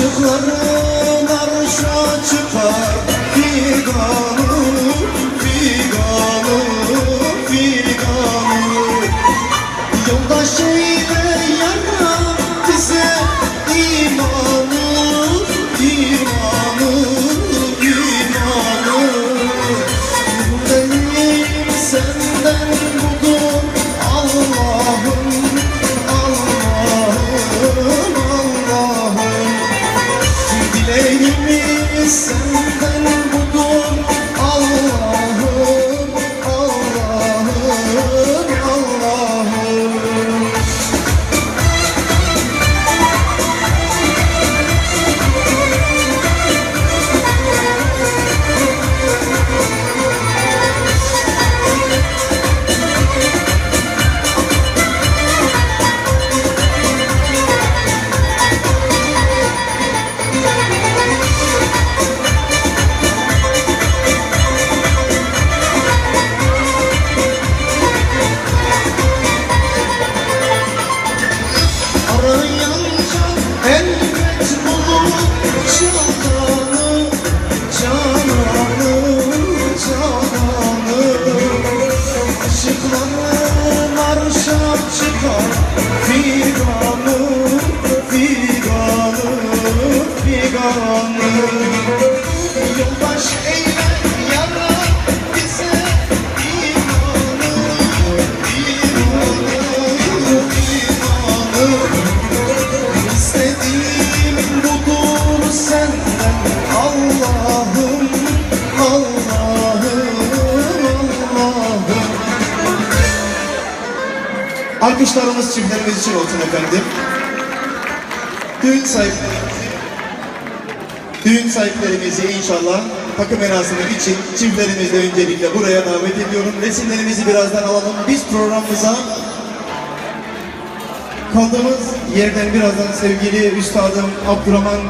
Aşıkların arşa çıkar. Figanı, figanı, figanı. Yoldaş Yoldaş eyle Alkışlarımız çiftlerimiz için olsun efendim. Düğün sahiplerimizi, düğün sahiplerimizi inşallah takım merasimi için çiftlerimizle öncelikle buraya davet ediyorum. Resimlerimizi birazdan alalım. Biz programımıza Kaldığımız yerden birazdan sevgili Üstadım Abdurrahman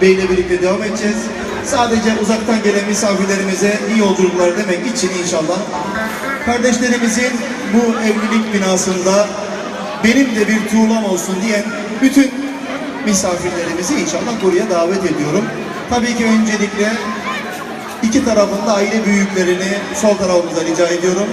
Bey ile birlikte devam edeceğiz. Sadece uzaktan gelen misafirlerimize iyi yolculuklar demek için inşallah. Kardeşlerimizin bu evlilik binasında benim de bir tuğlam olsun diyen bütün misafirlerimizi inşallah buraya davet ediyorum. Tabii ki öncelikle iki tarafında aile büyüklerini sol tarafımıza rica ediyorum.